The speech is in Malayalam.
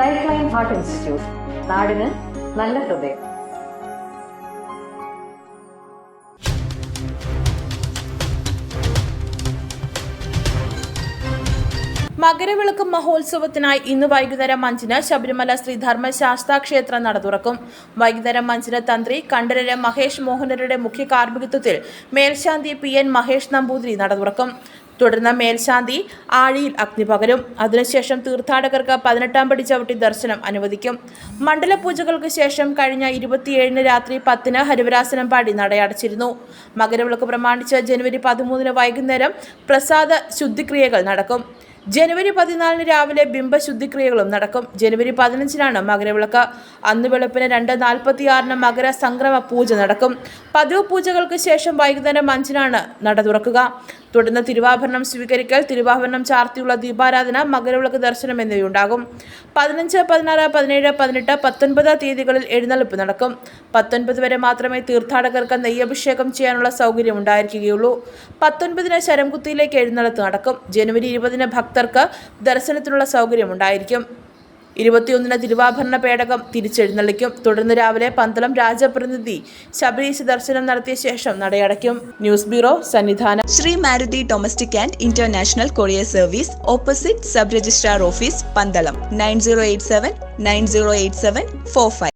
ലൈഫ് ലൈൻ ഹാർട്ട് ഇൻസ്റ്റിറ്റ്യൂട്ട് നാടിന് നല്ല ഹൃദയം. മകരവിളക്ക് മഹോത്സവത്തിനായി ഇന്ന് വൈകുന്നേരം അഞ്ചിന് ശബരിമല ശ്രീ ധർമ്മശാസ്താ ക്ഷേത്രം നട തുറക്കും. വൈകുന്നേരം അഞ്ചിന് തന്ത്രി കണ്ഠരര് മഹേഷ് മോഹനരുടെ മുഖ്യ കാർമ്മികത്വത്തിൽ മേൽശാന്തി പി എൻ മഹേഷ് നമ്പൂതിരി നട തുറക്കും. തുടർന്ന് മേൽശാന്തി ആഴിയിൽ അഗ്നി പകരും. അതിനുശേഷം തീർത്ഥാടകർക്ക് പതിനെട്ടാം പടി ചവിട്ടി ദർശനം അനുവദിക്കും. മണ്ഡലപൂജകൾക്ക് ശേഷം കഴിഞ്ഞ ഇരുപത്തിയേഴിന് രാത്രി പത്തിന് ഹരിവരാസനം പാടി നടയടച്ചിരുന്നു. മകരവിളക്ക് പ്രമാണിച്ച് ജനുവരി പതിമൂന്നിന് വൈകുന്നേരം പ്രസാദ ശുദ്ധിക്രിയകൾ നടക്കും. ജനുവരി പതിനാലിന് രാവിലെ ബിംബ ശുദ്ധിക്രിയകളും നടക്കും. ജനുവരി പതിനഞ്ചിനാണ് മകരവിളക്ക്. അന്ന് വെളുപ്പിന് രണ്ട് നാൽപ്പത്തിയാറിന് മകര സംക്രമ പൂജ നടക്കും. പതിവ് പൂജകൾക്ക് ശേഷം വൈകുന്നേരം അഞ്ചിനാണ് നട തുറക്കുക. തുടർന്ന് തിരുവാഭരണം സ്വീകരിക്കൽ തിരുവാഭരണം ചാർത്തിയുള്ള ദീപാരാധന മകരവിളക്ക് ദർശനം എന്നിവയുണ്ടാകും. പതിനഞ്ച് പതിനാറ് പതിനേഴ് പതിനെട്ട് പത്തൊൻപത് തീയതികളിൽ എഴുന്നള്ളിപ്പ് നടക്കും. പത്തൊൻപത് വരെ മാത്രമേ തീർത്ഥാടകർക്ക് നെയ്യഭിഷേകം ചെയ്യാനുള്ള സൗകര്യം ഉണ്ടായിരിക്കുകയുള്ളൂ. പത്തൊൻപതിന് ശരംകുത്തിയിലേക്ക് എഴുന്നള്ളത്ത് നടക്കും. ജനുവരി ഇരുപതിന് ഭക്തർക്ക് ദർശനത്തിനുള്ള സൗകര്യം ഉണ്ടായിരിക്കും. ഇരുപത്തിയൊന്നിന് തിരുവാഭരണ പേടകം തിരിച്ചെഴുന്നള്ളിക്കും. തുടർന്ന് രാവിലെ പന്തളം രാജപ്രതിനിധി ശബരീശ് ദർശനം നടത്തിയ ശേഷം നടയടയ്ക്കും. News bureau Sannidhanam. Shri Maruti domestic and international courier service opposite sub registrar office Pandalam. Nine zero eight seven nine zero eight seven four five.